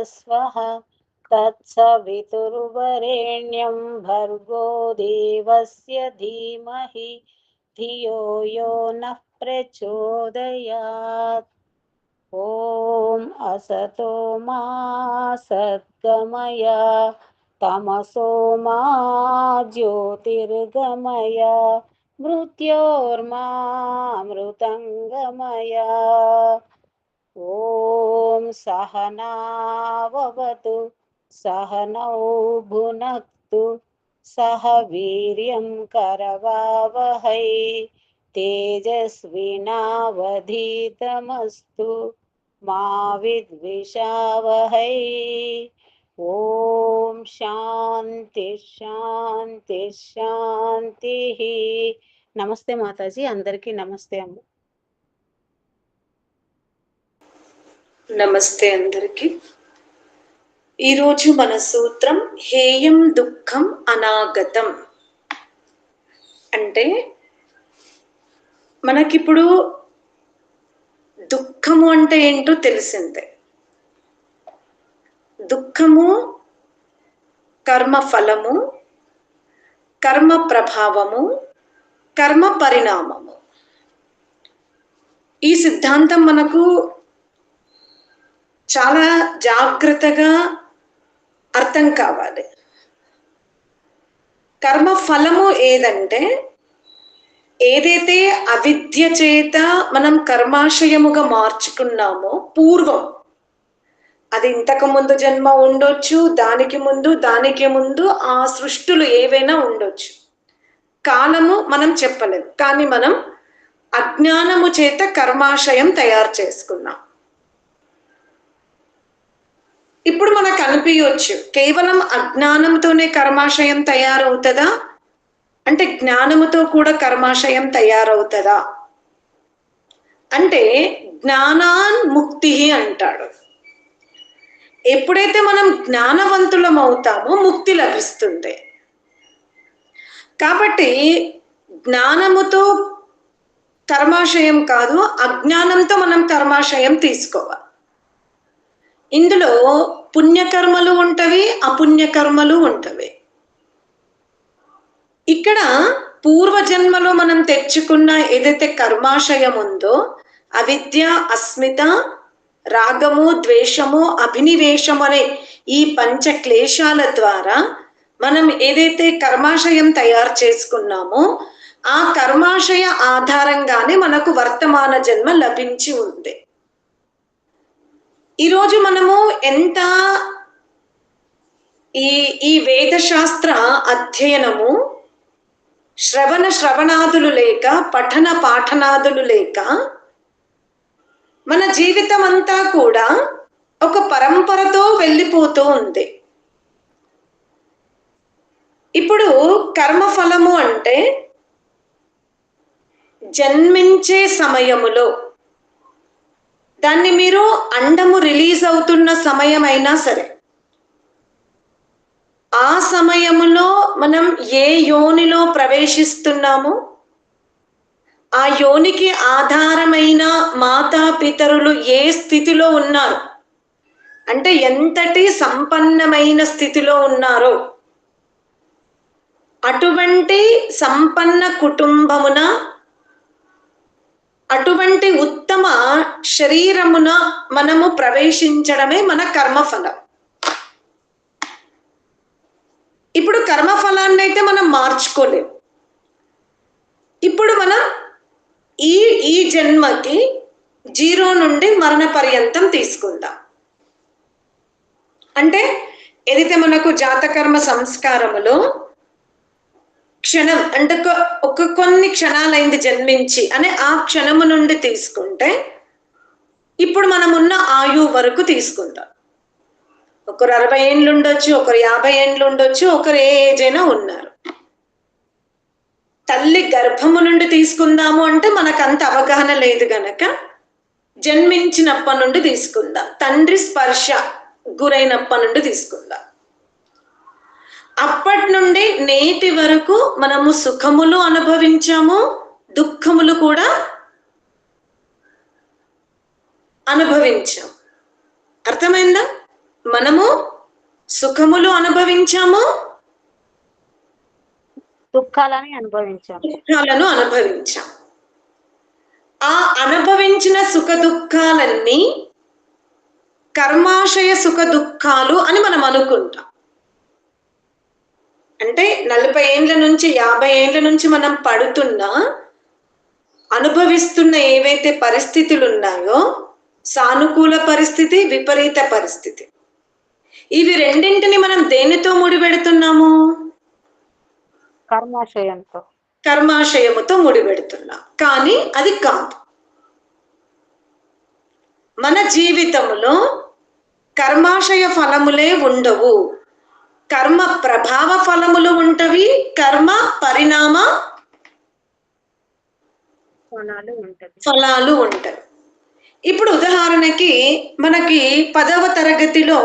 भूर्भुवस्वः तत्सवितुर्वरेण्यं भर्गो देवस्य धीमहि धियो यो नः प्रचोदयात्। ॐ असतो मा सद्गमय, तमसो मा ज्योतिर्गमय, मृत्योर्मामृतङ्गमय। ॐ सहनाववतु सहनौ भुनक्तु सह वीर्यं करवावहै तेजस्विनावधीतमस्तु मा विद्विषावहै ॐ శాంతి శాంతి శాంతి నమస్తే మాతాజీ అందరికీ నమస్తే అమ్మ నమస్తే అందరికి. ఈరోజు మన సూత్రం హేయం దుఃఖం అనాగతం. అంటే మనకిప్పుడు దుఃఖము అంటే ఏంటో తెలిసిందే. దుఃఖము కర్మ ఫలము కర్మ ప్రభావము కర్మ పరిణామము. ఈ సిద్ధాంతం మనకు చాలా జాగ్రత్తగా అర్థం కావాలి. కర్మ ఫలము ఏదంటే ఏదైతే అవిద్య చేత మనం కర్మాశయముగా మార్చుకున్నామో పూర్వం అది ఇంతకు ముందు జన్మ ఉండొచ్చు దానికి ముందు దానికి ముందు ఆ సృష్టులు ఏవైనా ఉండొచ్చు. కాలము మనం చెప్పలేదు కానీ మనం అజ్ఞానము చేత కర్మాశయం తయారు చేసుకున్నాం. ఇప్పుడు మనకు అనిపించవచ్చు. కేవలం అజ్ఞానంతోనే కర్మాశయం తయారవుతుందా? అంటే జ్ఞానముతో కూడా కర్మాశయం తయారవుతుందా? అంటే జ్ఞానాన్ ముక్తి అంటాడు. ఎప్పుడైతే మనం జ్ఞానవంతులం అవుతామో ముక్తి లభిస్తుంది. కాబట్టి జ్ఞానముతో కర్మాశయం కాదు అజ్ఞానంతో మనం కర్మాశయం తీసుకోవాలి. ఇందులో పుణ్యకర్మలు ఉంటవి అపుణ్యకర్మలు ఉంటవి. ఇక్కడ పూర్వజన్మలో మనం తెచ్చుకున్న ఏదైతే కర్మాశయం ఉందో అవిద్య అస్మిత రాగము ద్వేషము అభినివేశము అనే ఈ పంచ క్లేశాల ద్వారా మనం ఏదైతే కర్మాశయం తయారు చేసుకున్నామో ఆ కర్మాశయ ఆధారంగానే మనకు వర్తమాన జన్మ లభించి ఉంది. ఈరోజు మనము ఎంత ఈ ఈ వేదశాస్త్ర అధ్యయనము శ్రవణ శ్రవణాదులు లేక పఠన పాఠనాదులు లేక మన జీవితం అంతా కూడా ఒక పరంపరతో వెళ్ళిపోతూ ఉంది. ఇప్పుడు కర్మఫలము అంటే జన్మించే సమయములో దాన్ని మీరు అండము రిలీజ్ అవుతున్న సమయం అయినా సరే. ఆ సమయములో మనం ఏ యోనిలో ప్రవేశిస్తున్నాము? ఆ యోనికి ఆధారమైన మాతా పితరులు ఏ స్థితిలో ఉన్నారు? అంటే ఎంతటి సంపన్నమైన స్థితిలో ఉన్నారో. అటువంటి సంపన్న కుటుంబమున అటువంటి ఉత్తమ శరీరమున మనము ప్రవేశించడమే మన కర్మఫలం. ఇప్పుడు కర్మఫలాన్ని అయితే మనం మార్చుకోలేం. ఇప్పుడు మనం ఈ ఈ జన్మకి జీరో నుండి మరణ పర్యంతం తీసుకుందాం. అంటే ఏదైతే మనకు జాతకర్మ సంస్కారములో క్షణం అంటే ఒక- ఒక కొన్ని క్షణాలైంది జన్మించి అనే ఆ క్షణము నుండి తీసుకుంటే ఇప్పుడు మనం ఉన్న ఆయు వరకు తీసుకుందాం ఒకరు అరవై ఏండ్లు ఉండొచ్చు ఒకరు యాభై ఏండ్లు ఉండొచ్చు ఒకరు ఏ ఏజ్ అయినా ఉన్నారు. తల్లి గర్భము నుండి తీసుకుందాము అంటే మనకు అంత అవగాహన లేదు గనక జన్మించినప్పటి నుండి తీసుకుందాం. తండ్రి స్పర్శ గురైనప్పటి నుండి తీసుకుందాం. అప్పటి నుండి నేటి వరకు మనము సుఖములు అనుభవించాము దుఃఖములు కూడా అనుభవించాం అర్థమైందా? మనము సుఖములు అనుభవించాము దుఃఖాలని అనుభవించాం దుఃఖాలను అనుభవించాం ఆ అనుభవించిన సుఖ దుఃఖాలన్నీ కర్మాశయ సుఖ దుఃఖాలు అని మనం అనుకుంటాం. అంటే నలభై ఏండ్ల నుంచి యాభై ఏండ్ల నుంచి మనం పడుతున్న అనుభవిస్తున్న ఏవైతే పరిస్థితులు ఉన్నాయో సానుకూల పరిస్థితి విపరీత పరిస్థితి. ఇవి రెండింటిని మనం దేనితో ముడిపెడుతున్నాము? కర్మాశయంతో. కర్మాశయముతో ముడిపెడుతున్నాం. కానీ అది కాదు. మన జీవితంలో కర్మాశయ ఫలములే ఉండవు. కర్మ ప్రభావ ఫలములు ఉంటవి కర్మ పరిణామ కోణాలు ఉంటది. ఫలాలు ఉంటాయి ఇప్పుడు ఉదాహరణకి మనకి పదవ తరగతిలో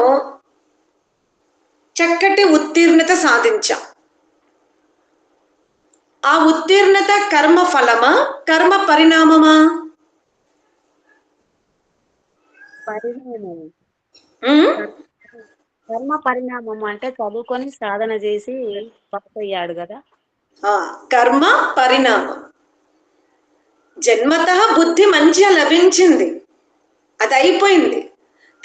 చక్కటి ఉత్తీర్ణత సాధించాం. ఆ ఉత్తీర్ణత కర్మ ఫలమా కర్మ పరిణామమా? పరిణామం? కర్మ పరిణామం అంటే చదువుకొని సాధన చేసి పాస్ అయ్యాడు కదా. ఆ, కర్మ పరిణామం. జన్మత బుద్ధి మంచిగా లభించింది. అది అయిపోయింది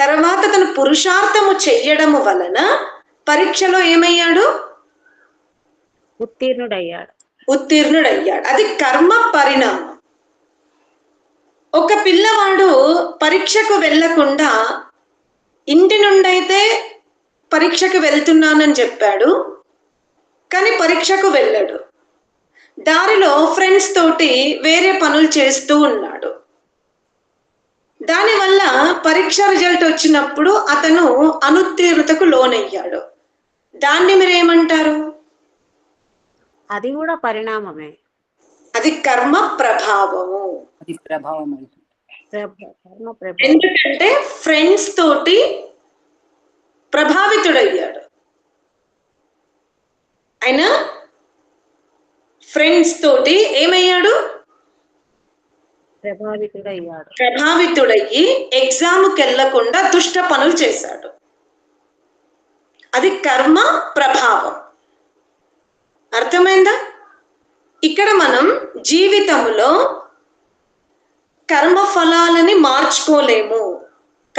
తర్వాత తను పురుషార్థము చెయ్యడము వలన పరీక్షలో ఏమయ్యాడు? ఉత్తీర్ణుడయ్యాడు. ఉత్తీర్ణుడయ్యాడు. అది కర్మ పరిణామం. ఒక పిల్లవాడు పరీక్షకు వెళ్ళకుండా ఇంటి నుండైతే పరీక్షకు వెళ్తున్నానని చెప్పాడు. కానీ పరీక్షకు వెళ్ళాడు. దారిలో ఫ్రెండ్స్ తోటి వేరే పనులు చేస్తూ ఉన్నాడు. దానివల్ల పరీక్ష రిజల్ట్ వచ్చినప్పుడు అతను అనుత్తీర్ణతకు లోనయ్యాడు. దాన్ని మీరు ఏమంటారు అది కూడా పరిణామమే. అది కర్మ ప్రభావము. అది ప్రభావం. ఎందుకంటే ఫ్రెండ్స్ తోటి ప్రభావితుడయ్యాడు. ఆయన ఫ్రెండ్స్ తోటి ఏమయ్యాడు? ప్రభావితుడయ్యాడు. ప్రభావితుడయ్యి ఎగ్జామ్కి వెళ్ళకుండా దుష్ట పనులు చేశాడు. అది కర్మ ప్రభావం. అర్థమైందా? ఇక్కడ మనం జీవితంలో కర్మ ఫలాలని మార్చుకోలేము.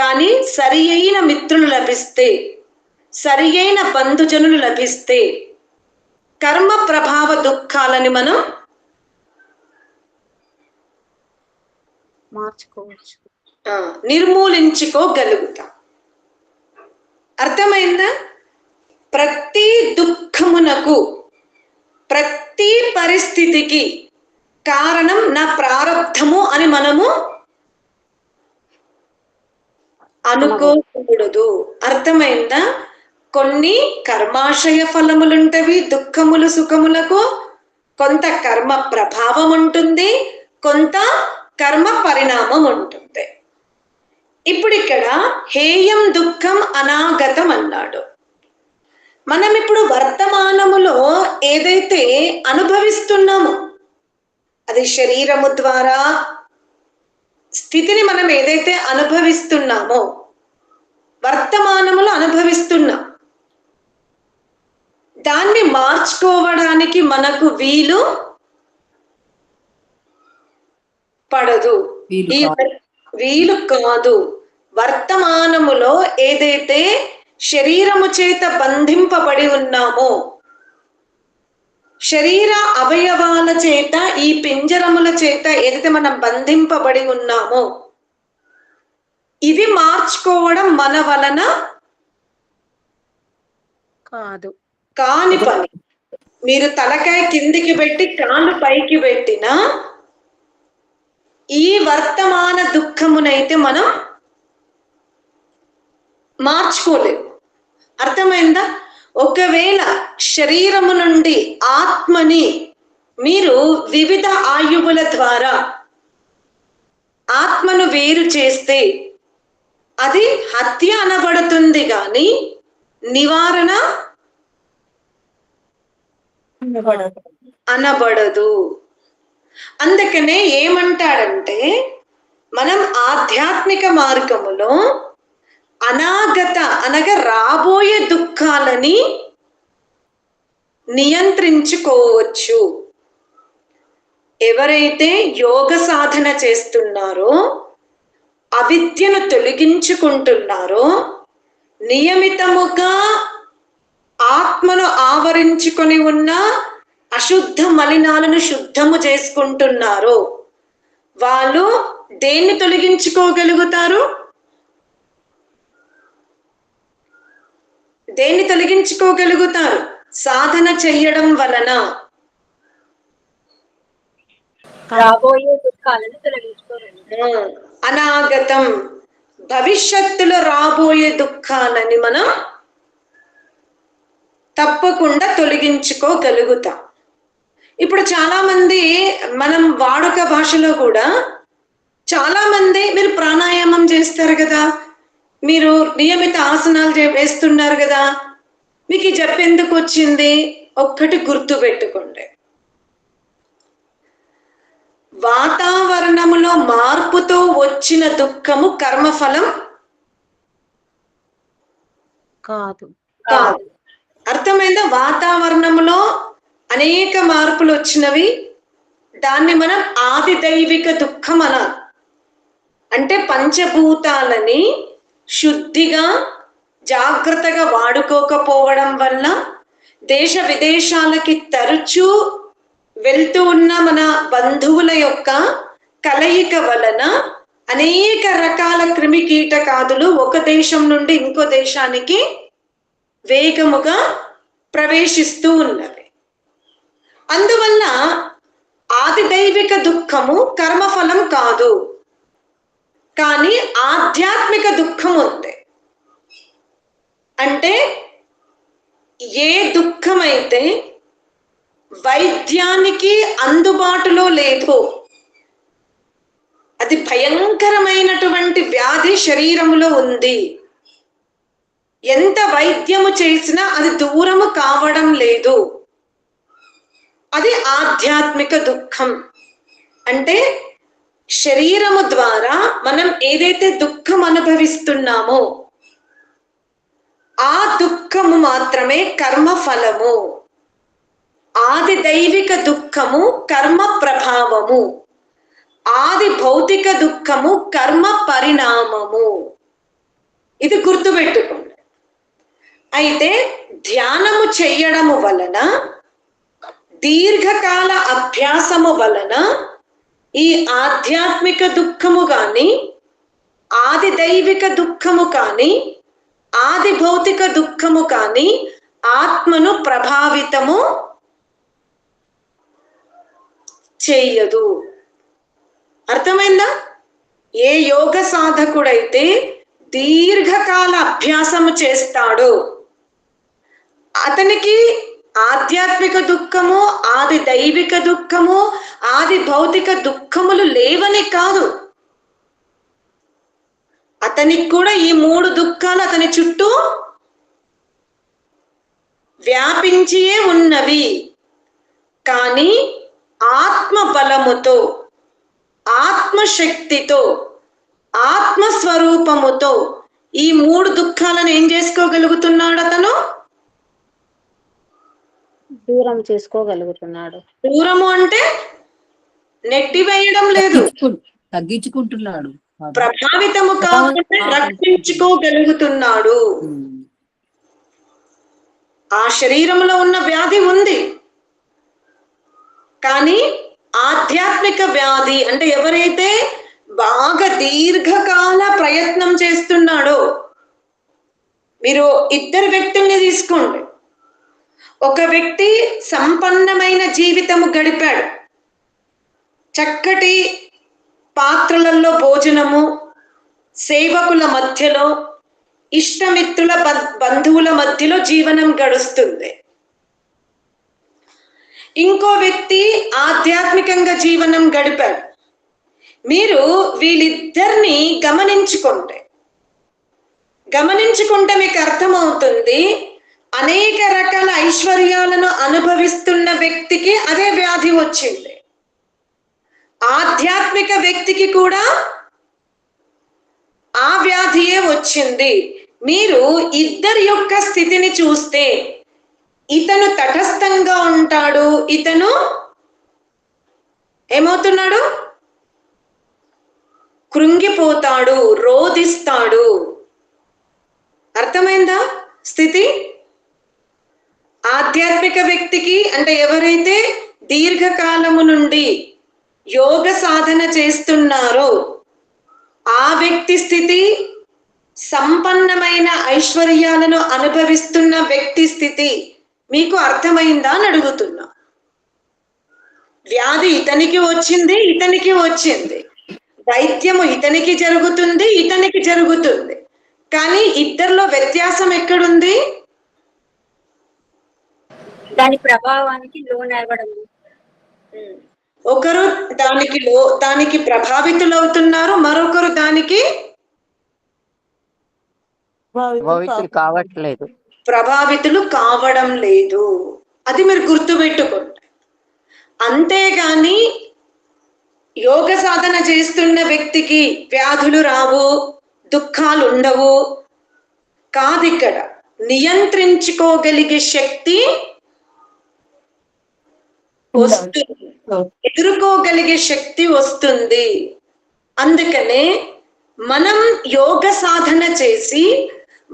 కానీ సరి అయిన మిత్రులు లభిస్తే సరి అయిన బంధుజనులు లభిస్తే కర్మ ప్రభావ దుఃఖాలని మనం మార్చుకోవచ్చు. నిర్మూలించుకోగలుగుతాం. అర్థమైందా? ప్రతి దుఃఖమునకు ప్రతి పరిస్థితికి కారణం నా ప్రారంధము అని మనము అనుకోకూడదు అర్థమైందా? కొన్ని కర్మాశయ ఫలములుంటవి దుఃఖములు సుఖములకు కొంత కర్మ ప్రభావం ఉంటుంది కొంత కర్మ పరిణామం ఉంటుంది ఇప్పుడు ఇక్కడ హేయం దుఃఖం అనాగతం అన్నాడు. మనం ఇప్పుడు వర్తమానములో ఏదైతే అనుభవిస్తున్నామో అది శరీరము ద్వారా స్థితిని మనం ఏదైతే అనుభవిస్తున్నామో వర్తమానములో అనుభవిస్తున్నాం దాన్ని మార్చుకోవడానికి మనకు వీలు పడదు. వీలు కాదు. వర్తమానములో ఏదైతే శరీరము చేత బంధింపబడి ఉన్నామో శరీర అవయవాల చేత ఈ పింజరముల చేత ఏదైతే మనం బంధింపబడి ఉన్నామో ఇవి మార్చుకోవడం మన వలన కాదు. కాని పని. మీరు తలకాయ కిందికి పెట్టి కాళ్ళు పైకి పెట్టినా ఈ వర్తమాన దుఃఖమునైతే మనం మార్చుకోలేము అర్థమైందా? ఒకవేళ శరీరము నుండి ఆత్మని మీరు వివిధ ఆయువుల ద్వారా ఆత్మను వేరు చేస్తే అది హత్య అనబడుతుంది గాని నివారణ అనబడదు. అందుకనే ఏమంటాడంటే మనం ఆధ్యాత్మిక ఆధ్యాత్మిక మార్గములో అనాగత అనగా రాబోయే దుఃఖాలని నియంత్రించుకోవచ్చు. ఎవరైతే యోగ సాధన చేస్తున్నారో అవిద్యను తొలగించుకుంటున్నారో నియమితముగా ఆత్మను ఆవరించుకొని ఉన్న అశుద్ధ మలినాలను శుద్ధము చేసుకుంటున్నారో వాళ్ళు దేన్ని తొలగించుకోగలుగుతారు? దేన్ని తొలగించుకోగలుగుతారు? సాధన చెయ్యడం వలన. రాబోయే దుఃఖాలను అనాగతం. భవిష్యత్తులో రాబోయే దుఃఖాలని మనం తప్పకుండా తొలగించుకోగలుగుతాం. ఇప్పుడు చాలా మంది మనం వాడుక భాషలో కూడా చాలా మంది మీరు ప్రాణాయామం చేస్తారు కదా? మీరు నియమిత ఆసనాలు వేస్తున్నారు కదా? మీకు ఎందుకు వచ్చింది? ఒక్కటి గుర్తు పెట్టుకోండి. వాతావరణములో మార్పుతో వచ్చిన దుఃఖము కర్మఫలం? కాదు. కాదు. అర్థమైందా? వాతావరణంలో అనేక మార్పులు వచ్చినవి. దాన్ని మనం ఆది దైవిక దుఃఖం అనాలి. అంటే పంచభూతాలని శుద్ధిగా జాగ్రత్తగా వాడుకోకపోవడం వల్ల దేశ విదేశాలకి తరచూ వెళ్తూ ఉన్న మన బంధువుల యొక్క కలయిక వలన అనేక రకాల క్రిమి కీటకాదులు ఒక దేశం నుండి ఇంకో దేశానికి వేగముగా ప్రవేశిస్తూ ఉన్నవి. అందువల్ల ఆదిదైవిక దుఃఖము కర్మఫలం కాదు. కానీ ఆధ్యాత్మిక దుఃఖం ఉంది. అంటే ఏ దుఃఖమైతే వైద్యానికి అందుబాటులో లేదు అది భయంకరమైనటువంటి వ్యాధి శరీరములో ఉంది. ఎంత వైద్యము చేసినా అది దూరము కావడం లేదు. అది ఆధ్యాత్మిక దుఃఖం. అంటే శరీరము ద్వారా మనం ఏదైతే దుఃఖం అనుభవిస్తున్నామో ఆ దుఃఖము మాత్రమే కర్మ ఫలము ఆది దైవిక దుఃఖము కర్మ ప్రభావము. ఆది భౌతిక దుఃఖము కర్మ పరిణామము. ఇది గుర్తుపెట్టుకోండి. అయితే ధ్యానము చెయ్యడము వలన దీర్ఘకాల అభ్యాసము వలన ఈ ఆధ్యాత్మిక దుఃఖము కానీ ఆది దైవిక దుఃఖము కాని ఆది భౌతిక దుఃఖము కాని ఆత్మను ప్రభావితము చెయ్యదు. అర్థమైందా? ఏ యోగ సాధకుడైతే దీర్ఘకాల అభ్యాసము చేస్తాడో అతనికి ఆధ్యాత్మిక దుఃఖము ఆది దైవిక దుఃఖము ఆది భౌతిక దుఃఖములు లేవని కాదు. అతనికి కూడా ఈ మూడు దుఃఖాలు అతని చుట్టూ వ్యాపించియే ఉన్నవి. కానీ ఆత్మ బలముతో ఆత్మశక్తితో ఆత్మస్వరూపముతో ఈ మూడు దుఃఖాలను ఏం చేసుకోగలుగుతున్నాడు అతను? దూరం చేసుకోగలుగుతున్నాడు. దూరము అంటే నెట్టివేయడం లేదు. తగ్గించుకు- తగ్గించుకుంటున్నాడు. ప్రభావితము కాకుండా రక్షించుకోగలుగుతున్నాడు. ఆ శరీరంలో ఉన్న వ్యాధి ఉంది. కానీ ఆధ్యాత్మిక వ్యాధి అంటే ఎవరైతే బాగా దీర్ఘకాల ప్రయత్నం చేస్తున్నాడో మీరు ఇద్దరు వ్యక్తుల్ని తీసుకోండి. ఒక వ్యక్తి సంపన్నమైన జీవితము గడిపాడు. చక్కటి పాత్రలలో భోజనము సేవకుల మధ్యలో ఇష్టమిత్రుల బంధువుల మధ్యలో జీవనం గడుస్తుంది. ఇంకో వ్యక్తి ఆధ్యాత్మికంగా జీవనం గడిపాడు. మీరు వీళ్ళిద్దరిని గమనించుకుంటే గమనించుకుంటే మీకు అర్థమవుతుంది అనేక రకాల ఐశ్వర్యాలను అనుభవిస్తున్న వ్యక్తికి అదే వ్యాధి వచ్చింది. ఆధ్యాత్మిక వ్యక్తికి కూడా ఆ వ్యాధియే వచ్చింది. మీరు ఇద్దరి యొక్క స్థితిని చూస్తే ఇతను తటస్థంగా ఉంటాడు ఇతను ఏమవుతున్నాడు? కృంగిపోతాడు రోధిస్తాడు. అర్థమైందా స్థితి? ఆధ్యాత్మిక వ్యక్తికి అంటే ఎవరైతే దీర్ఘకాలము నుండి యోగ సాధన చేస్తున్నారో ఆ వ్యక్తి స్థితి సంపన్నమైన ఐశ్వర్యాలను అనుభవిస్తున్న వ్యక్తి స్థితి మీకు అర్థమైందా అని అడుగుతున్నా. వ్యాధి ఇతనికి వచ్చింది ఇతనికి వచ్చింది. వైద్యము ఇతనికి జరుగుతుంది ఇతనికి జరుగుతుంది. కానీ ఇద్దరిలో వ్యత్యాసం ఎక్కడుంది? దాని ప్రభావానికి లోనవ్వడం ఒకరు దానికి లో దానికి ప్రభావితులవుతున్నారు మరొకరు దానికి భవితులు కావట్లేదు. ప్రభావితులు కావడం లేదు. అది మీరు గుర్తుపెట్టుకోండి అంతేగాని యోగ సాధన చేస్తున్న వ్యక్తికి వ్యాధులు రావు దుఃఖాలు ఉండవు. కాదు ఇక్కడ నియంత్రించుకోగలిగే శక్తి వస్తుంది. ఎదుర్కోగలిగే శక్తి వస్తుంది. అందుకనే మనం యోగ సాధన చేసి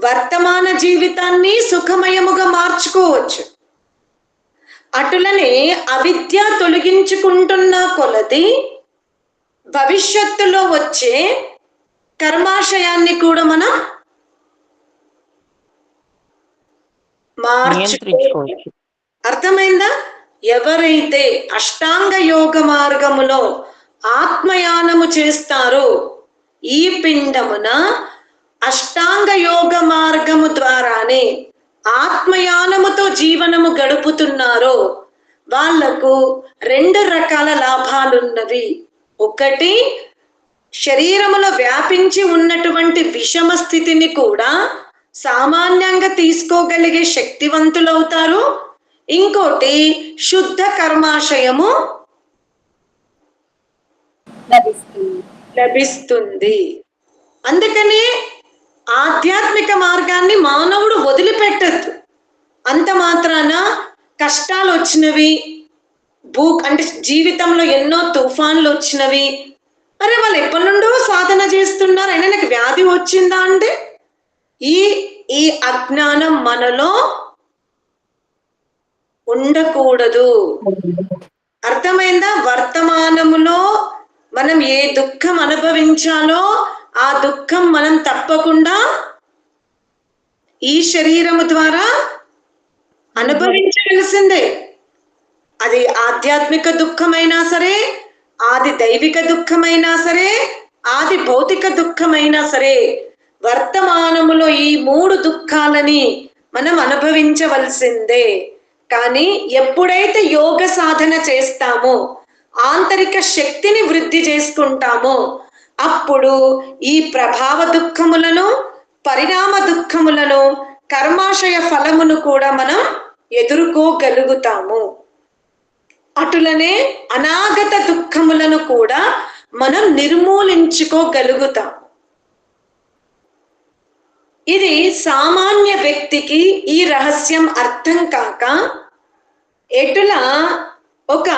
వర్తమాన జీవితాన్ని సుఖమయముగా మార్చుకోవచ్చు. అటులనే అవిద్య తొలగించుకుంటున్న కొలది భవిష్యత్తులో వచ్చే కర్మాశయాన్ని కూడా మనం మార్చుకో నియంత్రించుకోవచ్చు. అర్థమైందా? ఎవరైతే అష్టాంగ యోగ మార్గములో ఆత్మయానము చేస్తారో ఈ పిండమున అష్టాంగ యోగ మార్గము ద్వారానే ఆత్మయానముతో జీవనము గడుపుతున్నారో వాళ్ళకు రెండు రకాల లాభాలున్నవి. ఒకటి శరీరములో వ్యాపించి ఉన్నటువంటి విషమ స్థితిని కూడా సామాన్యంగా తీసుకోగలిగే శక్తివంతులవుతారు. ఇంకోటి శుద్ధ కర్మాశయము లభిస్తుంది. అందుకనే ఆధ్యాత్మిక మార్గాన్ని మానవుడు వదిలిపెట్టద్దు. అంత మాత్రాన కష్టాలు వచ్చినవి భూ అంటే జీవితంలో ఎన్నో తుఫాన్లు వచ్చినవి అరే వాళ్ళు ఎప్పటి నుండో సాధన చేస్తున్నారు అయినా నాకు వ్యాధి వచ్చిందా అంటే? ఈ ఈ అజ్ఞానం మనలో ఉండకూడదు. అర్థమైందా? వర్తమానములో మనం ఏ దుఃఖం అనుభవించాలో ఆ దుఃఖం మనం తప్పకుండా ఈ శరీరము ద్వారా అనుభవించవలసిందే. అది ఆధ్యాత్మిక దుఃఖమైనా సరే ఆది దైవిక దుఃఖమైనా సరే ఆది భౌతిక దుఃఖమైనా సరే వర్తమానములో ఈ మూడు దుఃఖాలని మనం అనుభవించవలసిందే. కానీ ఎప్పుడైతే యోగ సాధన చేస్తామో ఆంతరిక శక్తిని వృద్ధి చేసుకుంటామో అప్పుడు ఈ ప్రభావ దుఃఖములను పరిణామ దుఃఖములను కర్మాశయ ఫలమును కూడా మనం ఎదుర్కోగలుగుతాము. అటులనే అనాగత దుఃఖములను కూడా మనం నిర్మూలించుకోగలుగుతాం. ఇది సామాన్య వ్యక్తికి ఈ రహస్యం అర్థం కాక ఎటుల ఒక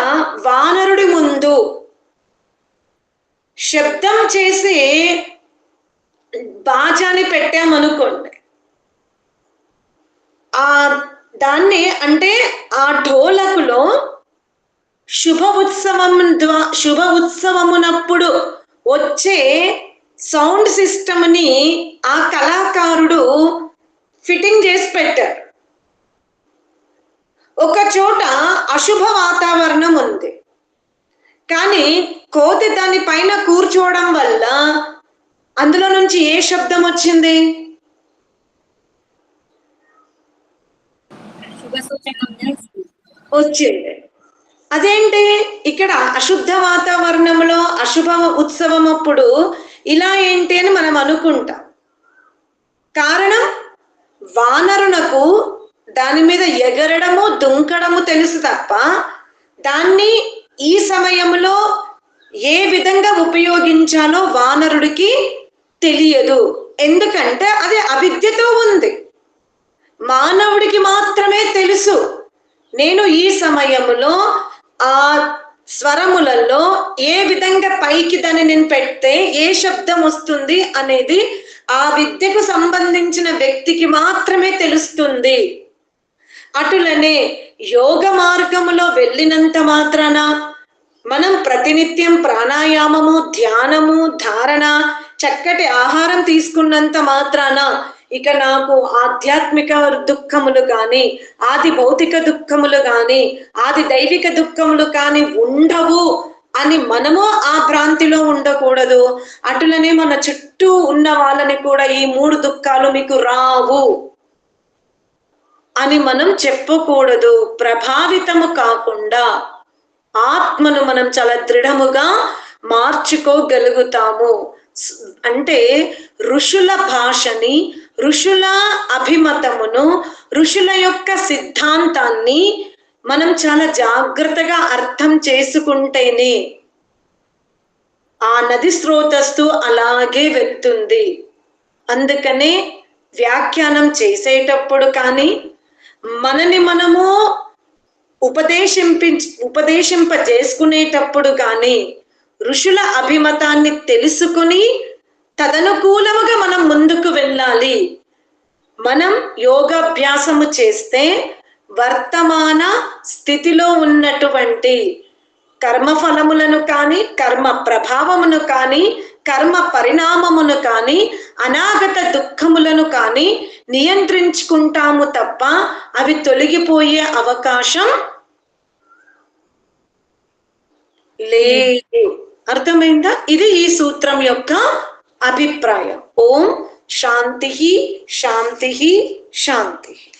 వానరుడి ముందు శబ్దం చేసి బాజాని పెట్టామనుకోండి. ఆ దాన్ని అంటే ఆ ఢోలకులో శుభ ఉత్సవం ద్వా శుభ ఉత్సవమునప్పుడు వచ్చే సౌండ్ సిస్టమ్ని ఆ కళాకారుడు ఫిట్టింగ్ చేసి పెట్టారు. ఒక చోట అశుభ వాతావరణం ఉంది. కానీ కోతి దాని పైన కూర్చోవడం వల్ల అందులో నుంచి ఏ శబ్దం వచ్చింది? వచ్చింది. అదేంటి? ఇక్కడ అశుద్ధ వాతావరణంలో అశుభ ఉత్సవం అప్పుడు ఇలా ఏంటి అని మనం అనుకుంటాం. కారణం వానరునకు దాని మీద ఎగరడము దుంకడము తెలుసు తప్ప దాన్ని ఈ సమయంలో ఏ విధంగా ఉపయోగించాలో వానరుడికి తెలియదు. ఎందుకంటే అది అవిద్యతో ఉంది. మానవుడికి మాత్రమే తెలుసు. నేను ఈ సమయంలో ఆ స్వరములలో ఏ విధంగా పైకి దాన్ని నేను పెడితే ఏ శబ్దం వస్తుంది అనేది ఆ విద్యకు సంబంధించిన వ్యక్తికి మాత్రమే తెలుస్తుంది. అటులనే యోగ మార్గములో వెళ్ళినంత మాత్రాన మనం ప్రతినిత్యం ప్రాణాయామము ధ్యానము ధారణ చక్కటి ఆహారం తీసుకున్నంత మాత్రాన ఇక నాకు ఆధ్యాత్మిక దుఃఖములు కానీ ఆది భౌతిక దుఃఖములు కానీ ఆది దైవిక దుఃఖములు కానీ ఉండవు అని మనము ఆ భ్రాంతిలో ఉండకూడదు. అటులనే మన చుట్టూ ఉన్న వాళ్ళని కూడా ఈ మూడు దుఃఖాలు మీకు రావు అని మనం చెప్పకూడదు. ప్రభావితము కాకుండా ఆత్మను మనం చాలా దృఢముగా మార్చుకోగలుగుతాము. అంటే ఋషుల భాషని ఋషుల అభిమతమును ఋషుల యొక్క సిద్ధాంతాన్ని మనం చాలా జాగ్రత్తగా అర్థం చేసుకుంటేనే ఆ నది స్రోతస్తు అలాగే వెళ్తుంది. అందుకనే వ్యాఖ్యానం చేసేటప్పుడు కానీ మనని మనము ఉపదేశింపి ఉపదేశింప చేసుకునేటప్పుడు కానీ ఋషుల అభిమతాన్ని తెలుసుకుని తదనుకూలముగా మనం ముందుకు వెళ్ళాలి. మనం యోగాభ్యాసము చేస్తే వర్తమాన స్థితిలో ఉన్నటువంటి కర్మ ఫలములను కానీ కర్మ ప్రభావమును కానీ కర్మ పరిణామమును కానీ అనాగత దుఃఖములను కానీ నియంత్రించుకుంటాము తప్ప అవి తొలగిపోయే అవకాశం లేదు. అర్థమైందా? ఇది ఈ సూత్రం యొక్క अभिप्राय। ओम शांति ही शांति ही शांति। ही